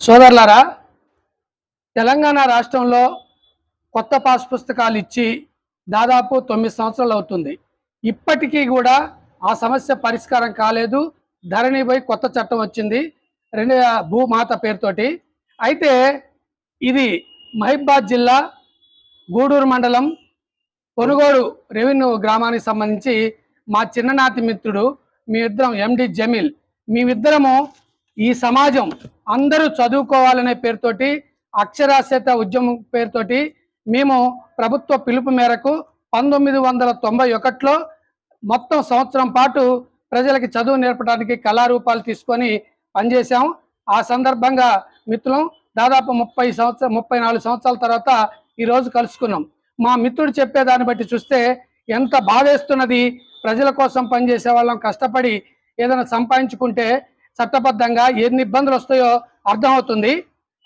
సోదరులారా తెలంగాణ రాష్ట్రంలో కొత్త పాస్ పుస్తకాలు ఇచ్చి దాదాపు తొమ్మిది సంవత్సరాలు అవుతుంది. ఇప్పటికీ కూడా ఆ సమస్య పరిష్కారం కాలేదు. ధరణిపై కొత్త చట్టం వచ్చింది. రెండు భూమాత పేరుతోటి. అయితే ఇది మహిబాద్ జిల్లా గూడూరు మండలం కొనుగోడు రెవెన్యూ గ్రామానికి సంబంధించి మా చిన్ననాటి మిత్రుడు మీ ఇద్దరం ఎండి జమీల్. మేమిద్దరము ఈ సమాజం అందరూ చదువుకోవాలనే పేరుతోటి అక్షరాస్యత ఉద్యమం పేరుతోటి మేము ప్రభుత్వ పిలుపు మేరకు పంతొమ్మిది వందల తొంభై ఒకటిలో మొత్తం సంవత్సరం పాటు ప్రజలకి చదువు నేర్పడానికి కళారూపాలు తీసుకొని పనిచేశాం. ఆ సందర్భంగా మిత్రులం దాదాపు ముప్పై సంవత్సరం ముప్పై నాలుగు సంవత్సరాల తర్వాత ఈరోజు కలుసుకున్నాం. మా మిత్రుడు చెప్పే దాన్ని బట్టి చూస్తే ఎంత బాధేస్తున్నది ప్రజల కోసం పనిచేసే వాళ్ళం కష్టపడి ఏదైనా సంపాదించుకుంటే చట్టబద్ధంగా ఎన్ని ఇబ్బందులు వస్తాయో అర్థమవుతుంది.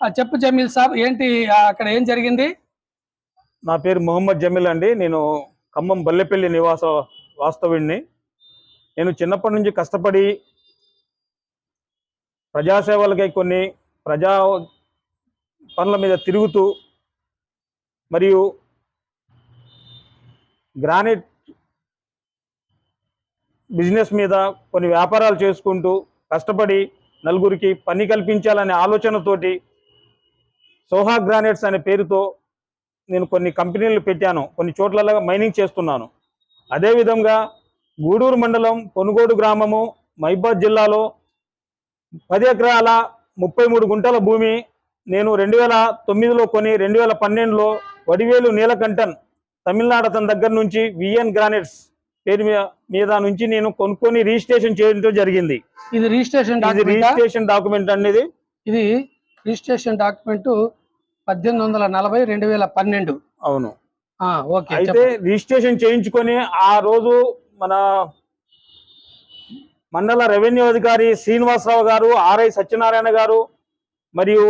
ఆ చెప్పు జమీల్ సాబ్ ఏంటి అక్కడ ఏం జరిగింది? నా పేరు మొహమ్మద్ జమీల్ అండి. నేను ఖమ్మం బల్లెపల్లి నివాస వాస్తవుడిని నేను చిన్నప్పటి నుంచి కష్టపడి ప్రజాసేవలకై కొన్ని ప్రజా పనుల మీద తిరుగుతూ మరియు గ్రానైట్ బిజినెస్ మీద కొన్ని వ్యాపారాలు చేసుకుంటూ కష్టపడి నలుగురికి పని కల్పించాలనే ఆలోచనతోటి సోహా గ్రానైట్స్ అనే పేరుతో నేను కొన్ని కంపెనీలు పెట్టాను. కొన్ని చోట్లలో మైనింగ్ చేస్తున్నాను. అదేవిధంగా గూడూరు మండలం కొనుగోడు గ్రామము మైబాద్ జిల్లాలో పది ఎకరాల ముప్పై మూడు గుంటల భూమి నేను రెండు వేల తొమ్మిదిలో కొని రెండు వేల పన్నెండులో వడివేలు నీలకంఠన్ తమిళనాడు అతని దగ్గర నుంచి విఎన్ గ్రానైట్స్ పేరు మీద మీద నుంచి నేను కొనుక్కొని రిజిస్ట్రేషన్ చేయడం జరిగింది. ఇది రిజిస్ట్రేషన్ ఇది రిజిస్ట్రేషన్ డాక్యుమెంట్ అనేది. ఇది రిజిస్ట్రేషన్ డాక్యుమెంట్ పద్దెనిమిది వందల నలభై రెండు వేల పన్నెండు. అవును. అయితే. రిజిస్ట్రేషన్ చేయించుకొని ఆ రోజు మన మండల రెవెన్యూ అధికారి శ్రీనివాసరావు గారు ఆర్ఐ సత్యనారాయణ గారు మరియు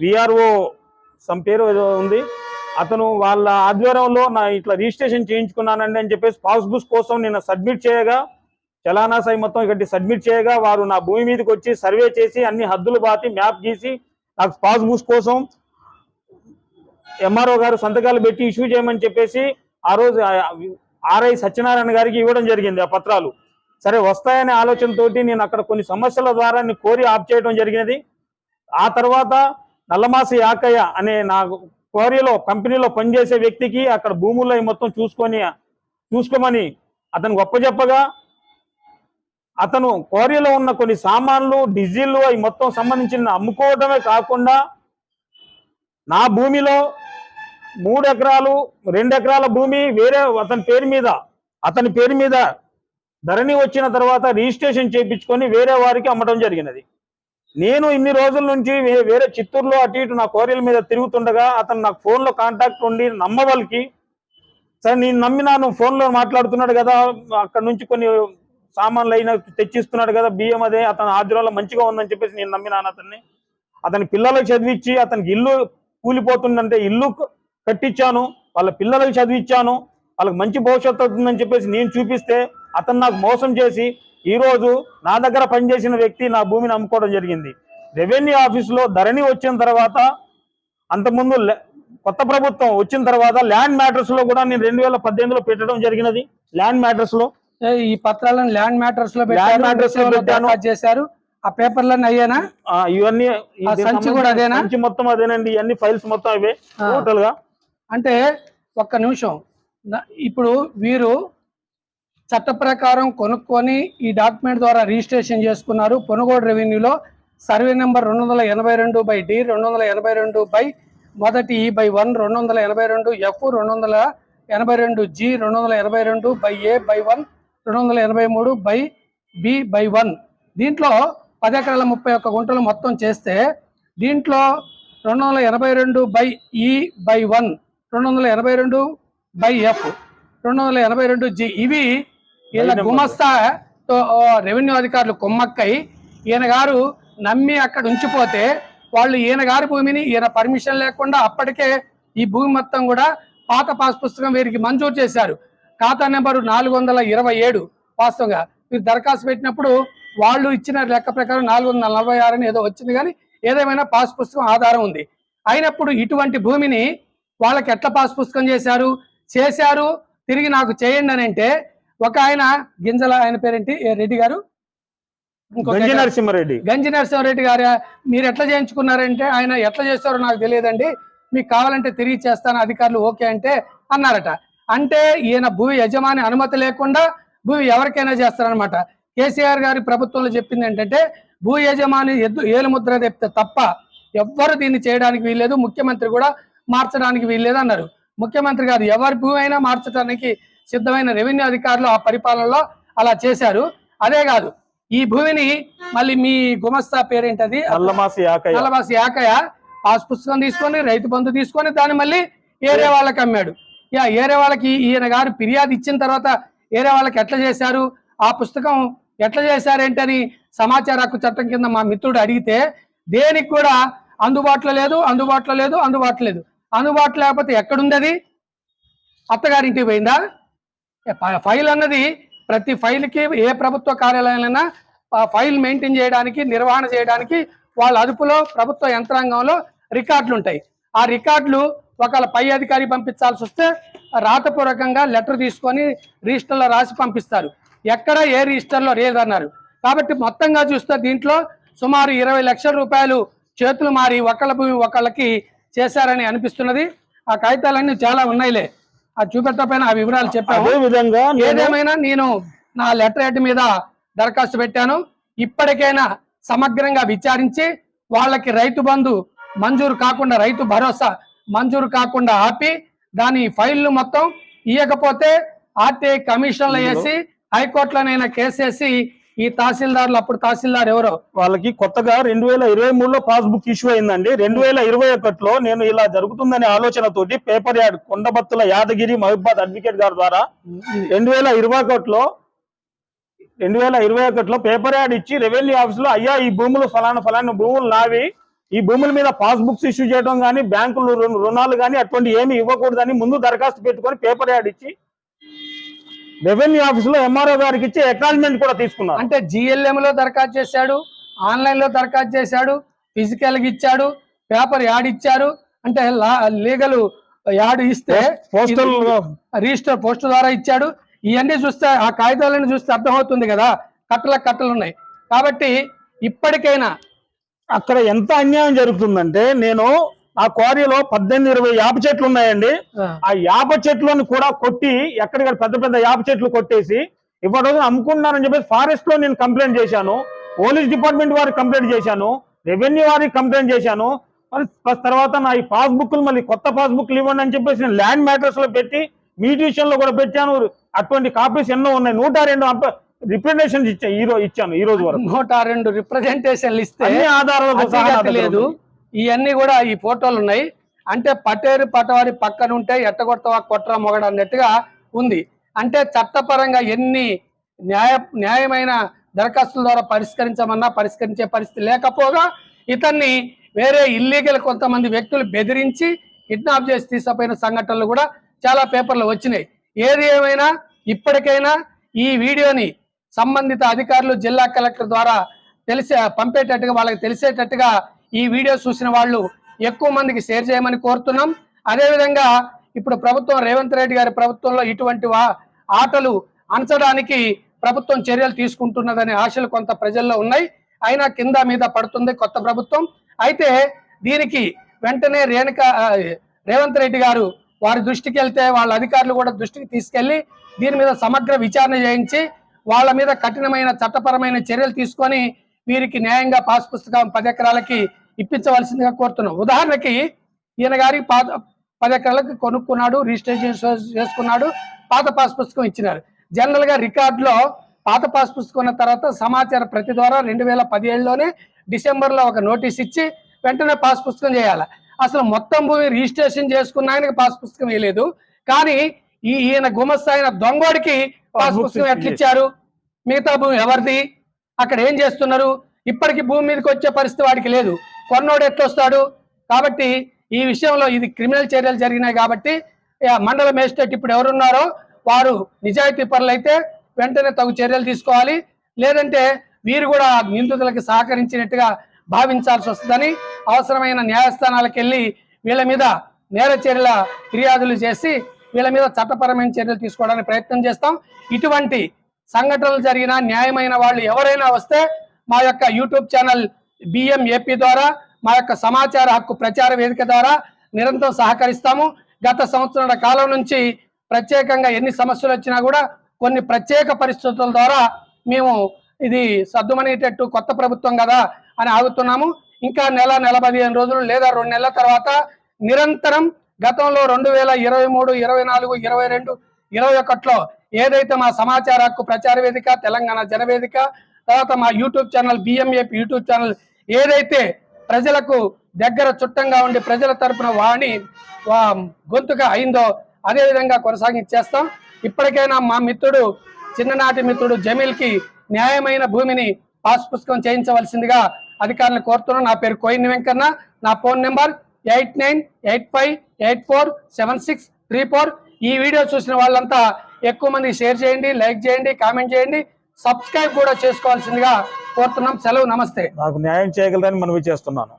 విఆర్ఓ సమ్ పేరు ఉంది. అతను వాళ్ళ ఆధ్వర్యంలో నా ఇట్లా రిజిస్ట్రేషన్ చేయించుకున్నానండి అని చెప్పేసి పాస్బుక్ కోసం నేను సబ్మిట్ చేయగా చలానా సై మొత్తం ఇక్కడ సబ్మిట్ చేయగా వారు నా భూమి మీదకి వచ్చి సర్వే చేసి అన్ని హద్దులు బాతి మ్యాప్ గీసి నాకు పాస్బుక్ కోసం ఎంఆర్ఓ గారు సంతకాలు పెట్టి ఇష్యూ చేయమని చెప్పేసి ఆ రోజు ఆర్ఐ సత్యనారాయణ గారికి ఇవ్వడం జరిగింది ఆ పత్రాలు. సరే వస్తాయనే ఆలోచనతోటి నేను అక్కడ కొన్ని సమస్యల ద్వారా నేను కోరి ఆప్ చేయడం జరిగినది. ఆ తర్వాత నల్లమాసి యాకయ్య అనే నా క్వారీలో కంపెనీలో పనిచేసే వ్యక్తికి అక్కడ భూముల్లో అవి మొత్తం చూసుకొని చూసుకోమని అతను గొప్పచెప్పగా అతను క్వారీలో ఉన్న కొన్ని సామాన్లు డీజిల్ అవి మొత్తం సంబంధించిన అమ్ముకోవడమే కాకుండా నా భూమిలో మూడు ఎకరాలు రెండు ఎకరాల భూమి వేరే అతని పేరు మీద అతని పేరు మీద ధరణి వచ్చిన తర్వాత రిజిస్ట్రేషన్ చేయించుకొని వేరే వారికి అమ్మడం జరిగినది. నేను ఇన్ని రోజుల నుంచి వేరే చిత్తూరులో అటు ఇటు నా కోరియల మీద తిరుగుతుండగా అతను నాకు ఫోన్లో కాంటాక్ట్ ఉండి నమ్మవాళ్ళకి సరే నేను నమ్మినాను ఫోన్లో మాట్లాడుతున్నాడు కదా అక్కడ నుంచి కొన్ని సామాన్లు అయినా తెచ్చిస్తున్నాడు కదా బియ్యం అదే అతని ఆధ్వర్యంలో మంచిగా ఉందని చెప్పేసి నేను నమ్మినాను అతన్ని. అతని పిల్లలకు చదివించి అతనికి ఇల్లు కూలిపోతుందంటే ఇల్లు కట్టించాను వాళ్ళ పిల్లలకు చదివించాను వాళ్ళకి మంచి భవిష్యత్తు అవుతుందని చెప్పేసి నేను చూపిస్తే అతను నాకు మోసం చేసి ఈ రోజు నా దగ్గర పనిచేసిన వ్యక్తి నా భూమిని అమ్ముకోవడం జరిగింది. రెవెన్యూ ఆఫీసులో ధరణి వచ్చిన తర్వాత అంతకుముందు కొత్త ప్రభుత్వం వచ్చిన తర్వాత ల్యాండ్ మ్యాటర్స్లో కూడా నేను రెండు వేల పద్దెనిమిదిలో పెట్టడం జరిగినది. ల్యాండ్ మ్యాటర్స్లో. ఈ పత్రాలను ల్యాండ్ మ్యాటర్స్లో Land matters లో పెట్టాను. చేశారు. ఆ పేపర్లన్నీ అయ్యానా? ఇవన్నీ సంచి కూడా అదేనా? సంచి మొత్తం అదేనండి. ఇవన్నీ ఫైల్స్ మొత్తం అవే. టోటల్గా అంటే ఒక్క నిమిషం. ఇప్పుడు వీరు చట్ట ప్రకారం కొనుక్కొని ఈ డాక్యుమెంట్ ద్వారా రిజిస్ట్రేషన్ చేసుకున్నారు. పొనుగోడు రెవెన్యూలో సర్వే నెంబర్ రెండు వందల ఎనభై రెండు బై డి రెండు వందల ఎనభై రెండు బై మొదటి ఈ బై వన్ రెండు వందల ఎనభై రెండు ఎఫ్ రెండు వందల ఎనభై రెండు జి రెండు వందల ఎనభై రెండు బై ఏ బై వన్ రెండు వందల ఎనభై మూడు బై బి బై వన్. దీంట్లో పది ఎకరాల ముప్పై ఒక్క గుంటలు మొత్తం చేస్తే దీంట్లో రెండు వందల ఎనభై రెండు బై ఈ బై వన్ రెండు వందల ఎనభై రెండు బై ఎఫ్ రెండు వందల ఎనభై రెండు జి. ఇవి గుమస్తాతో ఓ, రెవెన్యూ అధికారులు కొమ్మక్కై ఈయన గారు నమ్మి అక్కడ ఉంచిపోతే వాళ్ళు ఈయన గారి భూమిని ఈయన పర్మిషన్ లేకుండా అప్పటికే ఈ భూమి మొత్తం కూడా పాత పాస్ పుస్తకం వీరికి మంజూరు చేశారు. ఖాతా నెంబరు నాలుగు వందల ఇరవై ఏడు వాస్తవంగా. మీరు దరఖాస్తు పెట్టినప్పుడు వాళ్ళు ఇచ్చిన లెక్క ప్రకారం నాలుగు వందల నలభై ఆరు అని ఏదో వచ్చింది కానీ ఏదేమైనా పాస్ పుస్తకం ఆధారం ఉంది. అయినప్పుడు ఇటువంటి భూమిని వాళ్ళకి ఎట్లా పాస్ పుస్తకం చేశారు? చేశారు తిరిగి నాకు చేయండి అని అంటే ఒక ఆయన గింజల ఆయన పేరేంటి? రెడ్డి గారు? గంజి నరసింహారెడ్డి. గంజి నరసింహారెడ్డి గారు మీరు ఎట్లా చేయించుకున్నారంటే ఆయన ఎట్లా చేస్తారో నాకు తెలియదండి. మీకు కావాలంటే తిరిగి చేస్తాను అధికారులు ఓకే అంటే అన్నారట. అంటే ఈయన భూ యజమాని అనుమతి లేకుండా భూ ఎవరికైనా చేస్తారనమాట కేసీఆర్ గారి ప్రభుత్వంలో చెప్పింది ఏంటంటే భూ యజమాని ఎద్దు ఏలు ముద్ర తెప్పితే తప్ప ఎవ్వరు దీన్ని చేయడానికి వీల్లేదు. ముఖ్యమంత్రి కూడా మార్చడానికి వీల్లేదు అన్నారు. ముఖ్యమంత్రి గారు ఎవరి భూ అయినా మార్చడానికి సిద్ధమైన రెవెన్యూ అధికారులు ఆ పరిపాలనలో అలా చేశారు. అదే కాదు ఈ భూమిని మళ్ళీ మీ గుమస్తా పేరేంటది? అల్లమాసి యాకయ్య. పాస్ పుస్తకం తీసుకొని రైతు బంధు తీసుకొని దాన్ని మళ్ళీ ఏరే వాళ్ళకి అమ్మాడు. యా ఏరే వాళ్ళకి ఈయన గారు ఫిర్యాదు ఇచ్చిన తర్వాత ఏరే వాళ్ళకి ఎట్లా చేశారు? ఆ పుస్తకం ఎట్లా చేశారేంటని సమాచార హక్కు చట్టం కింద మా మిత్రుడు అడిగితే దేనికి కూడా అందుబాటులో లేదు అందుబాటులో లేదు అందుబాటులో లేదు. అందుబాటులో లేకపోతే ఎక్కడుంది అది? అత్తగారింటికి పోయిందా? ఫైల్ అన్నది ప్రతి ఫైల్కి ఏ ప్రభుత్వ కార్యాలయాలైనా ఆ ఫైల్ మెయింటైన్ చేయడానికి నిర్వహణ చేయడానికి వాళ్ళ అదుపులో ప్రభుత్వ యంత్రాంగంలో రికార్డులు ఉంటాయి ఆ రికార్డులు ఒకవేళ పై అధికారి పంపించాల్సి వస్తే రాతపూర్వకంగా లెటర్ తీసుకొని రిజిస్టర్లో రాసి పంపిస్తారు. ఎక్కడ ఏ రిజిస్టర్లో లేదన్నారు. కాబట్టి మొత్తంగా చూస్తే దీంట్లో సుమారు ఇరవై లక్షల రూపాయలు చేతులు మారి ఒకళ్ళ భూమి ఒకళ్ళకి చేశారని అనిపిస్తున్నది. ఆ కాగితాలన్నీ చాలా ఉన్నాయిలే. ఆ చూపెట్టపైన ఆ వివరాలు విధంగా నేను ఏదేమైనా నేను నా లెటర్ హెడ్ మీద దరఖాస్తు పెట్టాను. ఇప్పటికైనా సమగ్రంగా విచారించి వాళ్ళకి రైతు బంధు మంజూరు కాకుండా రైతు భరోసా మంజూరు కాకుండా ఆపి దాని ఫైళ్ళు మొత్తం ఇవ్వకపోతే ఆర్టీఐ కమిషన్లు వేసి హైకోర్టులోనైనా కేసేసి ఈ తహసీల్దార్లు అప్పుడు తహసీల్దార్ ఎవరో? వాళ్ళకి కొత్తగా రెండు వేల ఇరవై మూడులో పాస్బుక్ ఇష్యూ అయిందండి. రెండు వేల ఇరవై ఒకటిలో నేను ఇలా జరుగుతుందనే ఆలోచనతోటి paper ad Kondabathula Yadagiri Mahibad advocate గారి ద్వారా రెండు వేల ఇరవై ఒకటిలో రెండు వేల ఇరవై ఒకటిలో పేపర్ యాడ్ ఇచ్చి రెవెన్యూ ఆఫీసులో అయ్యా ఈ భూములు ఫలానా ఫలానా భూములు నావి. ఈ భూముల మీద పాస్బుక్స్ ఇష్యూ చేయడం కానీ బ్యాంకులు రుణాలు కానీ అటువంటి ఏమి ఇవ్వకూడదని ముందు దరఖాస్తు పెట్టుకొని పేపర్ యాడ్ ఇచ్చి రెవెన్యూ ఆఫీసులో ఎంఆర్ఓ గారికి ఇచ్చి అకాల్మెంట్ కూడా తీసుకున్నారు. అంటే GLM లో దరఖాస్తు చేశాడు ఆన్లైన్లో దరఖాస్తు చేశాడు ఫిజికల్గా ఇచ్చాడు పేపర్ యాడ్ ఇచ్చారు అంటే లీగల్ యాడ్ ఇస్తే పోస్టల్ రిజిస్టర్ పోస్ట్ ద్వారా ఇచ్చాడు. ఇవన్నీ చూస్తే ఆ కాగితాలను చూస్తే అర్థమవుతుంది కదా కట్టల కట్టలు ఉన్నాయి. కాబట్టి ఇప్పటికైనా అక్కడ ఎంత అన్యాయం జరుగుతుందంటే నేను ఆ క్వారీలో పద్దెనిమిది ఇరవై యాప చెట్లు ఉన్నాయండి. ఆ, యాప చెట్లను కూడా కొట్టి ఎక్కడిక్కడ పెద్ద పెద్ద యాప చెట్లు కొట్టేసి ఇప్పటి రోజున అమ్ముకుంటున్నారని చెప్పేసి ఫారెస్ట్లో నేను కంప్లైంట్ చేశాను. పోలీస్ డిపార్ట్మెంట్ వారికి కంప్లైంట్ చేశాను. రెవెన్యూ వారికి కంప్లైంట్ చేశాను. మరి తర్వాత నా ఈ పాస్బుక్లు మళ్ళీ కొత్త పాస్బుక్లు ఇవ్వండి అని చెప్పేసి నేను ల్యాండ్ మ్యాటర్స్లో పెట్టి మీడియేషన్లో కూడా పెట్టాను. అటువంటి కాపీస్ ఎన్నో ఉన్నాయి. నూట రెండు రిప్రజెంటేషన్ ఇచ్చా ఈ రోజు ఇచ్చాను ఈ రోజు వరకు. నూట రెండు రిప్రజెంటేషన్లు ఇస్తే దగ్గర లేదు. ఇవన్నీ కూడా ఈ ఫోటోలు ఉన్నాయి. అంటే పటేరు పటవారి పక్కన ఉంటే ఎట్టగొట్టవా కొట్రా మొగడు అన్నట్టుగా ఉంది. అంటే చట్టపరంగా ఎన్ని న్యాయ న్యాయమైన దరఖాస్తుల ద్వారా పరిష్కరించమన్నా పరిష్కరించే పరిస్థితి లేకపోగా ఇతన్ని వేరే ఇల్లీగల్ కొంతమంది వ్యక్తులు బెదిరించి కిడ్నాప్ చేసి తీసుకుపోయిన సంఘటనలు కూడా చాలా పేపర్లు వచ్చినాయి. ఏది ఏమైనా ఇప్పటికైనా ఈ వీడియోని సంబంధిత అధికారులు జిల్లా కలెక్టర్ ద్వారా తెలిసే పంపేటట్టుగా వాళ్ళకి తెలిసేటట్టుగా ఈ వీడియో చూసిన వాళ్ళు ఎక్కువ మందికి షేర్ చేయమని కోరుతున్నాం. అదేవిధంగా ఇప్పుడు ప్రభుత్వం రేవంత్ రెడ్డి గారి ప్రభుత్వంలో ఇటువంటి ఆటలు అంచడానికి ప్రభుత్వం చర్యలు తీసుకుంటున్నదనే ఆశలు కొంత ప్రజల్లో ఉన్నాయి. అయినా కింద మీద పడుతుంది కొత్త ప్రభుత్వం. అయితే దీనికి వెంటనే రేణుక రేవంత్ రెడ్డి గారు వారి దృష్టికి వెళ్తే వాళ్ళ అధికారులు కూడా దృష్టికి తీసుకెళ్ళి దీని మీద సమగ్ర విచారణ చేయించి వాళ్ళ మీద కఠినమైన చట్టపరమైన చర్యలు తీసుకొని వీరికి న్యాయంగా పాస్ పుస్తకం పది ఎకరాలకి ఇప్పించవలసిందిగా కోరుతున్నాం. ఉదాహరణకి ఈయన గారి పాత పది ఎకరాలకు కొనుక్కున్నాడు రిజిస్ట్రేషన్ చేసు- చేసుకున్నాడు పాత పాస్ పుస్తకం ఇచ్చినారు. జనరల్గా రికార్డులో పాత పాస్ పుస్తకం ఉన్న తర్వాత సమాచార ప్రతి ద్వారా రెండు వేల పదిహేడులోనే డిసెంబర్లో ఒక నోటీస్ ఇచ్చి వెంటనే పాస్ పుస్తకం చేయాలి. అసలు మొత్తం భూమి రిజిస్ట్రేషన్ చేసుకున్న ఆయనకి పాస్ పుస్తకం వేయలేదు కానీ ఈ ఈయన గుమస్తా అయిన దొంగోడికి పాస్ పుస్తకం ఎట్లా ఇచ్చారు మిగతా భూమి ఎవరిది? అక్కడ ఏం చేస్తున్నారు? ఇప్పటికి భూమి మీదకి వచ్చే పరిస్థితి వాడికి లేదు. కొన్నోడు ఎట్లొస్తాడు? కాబట్టి ఈ విషయంలో ఇది క్రిమినల్ చర్యలు జరిగినాయి కాబట్టి మండల మేజిస్ట్రేట్ ఇప్పుడు ఎవరున్నారో వారు నిజాయితీ పరులైతే వెంటనే తగు చర్యలు తీసుకోవాలి. లేదంటే వీరు కూడా నిందితులకు సహకరించినట్టుగా భావించాల్సి వస్తుందని అవసరమైన న్యాయస్థానాలకు వెళ్ళి వీళ్ళ మీద నేర చర్యల ఫిర్యాదులు చేసి వీళ్ళ మీద చట్టపరమైన చర్యలు తీసుకోవడానికి ప్రయత్నం చేస్తాం. ఇటువంటి సంఘటనలు జరిగిన న్యాయమైన వాళ్ళు ఎవరైనా వస్తే మా యొక్క యూట్యూబ్ ఛానల్ బిఎం ఏపీ ద్వారా మా యొక్క సమాచార హక్కు ప్రచార వేదిక ద్వారా నిరంతరం సహకరిస్తాము. గత సంవత్సరాల కాలం నుంచి ప్రత్యేకంగా ఎన్ని సమస్యలు వచ్చినా కూడా కొన్ని ప్రత్యేక పరిస్థితుల ద్వారా మేము ఇది సర్దుమనేటట్టు కొత్త ప్రభుత్వం కదా అని ఆగుతున్నాము. ఇంకా నెల నెల పదిహేను రోజులు లేదా రెండు నెలల తర్వాత నిరంతరం గతంలో రెండు వేల ఇరవై మూడు ఇరవై నాలుగు ఇరవై రెండు ఇరవై ఒకటిలో ఏదైతే మా సమాచార హక్కు ప్రచార వేదిక తెలంగాణ జనవేదిక తర్వాత మా YouTube channel BMAP YouTube channel ఏదైతే ప్రజలకు దగ్గర చుట్టంగా ఉండి ప్రజల తరపున వాణి వా- గొంతుగా అయిందో అదే విధంగా కొనసాగించేస్తాం. ఇప్పటికైనా మా మిత్రుడు చిన్ననాటి మిత్రుడు జమీల్కి న్యాయమైన భూమిని పాస్ పుస్తకం చేయించవలసిందిగా అధికారులను కోరుతున్నాను నా పేరు కోయిన్ వెంకన్న. నా phone number eight nine eight five eight four seven six three four ఈ వీడియో చూసిన వాళ్ళంతా ఎక్కువ మంది షేర్ చేయండి లైక్ చేయండి కామెంట్ చేయండి. సబ్స్క్రైబ్ కూడా చేసుకోవాల్సిందిగా కోరుతున్నాం. సెలవు నమస్తే. నాకు న్యాయం చేయగలరని మనవి చేస్తున్నాను.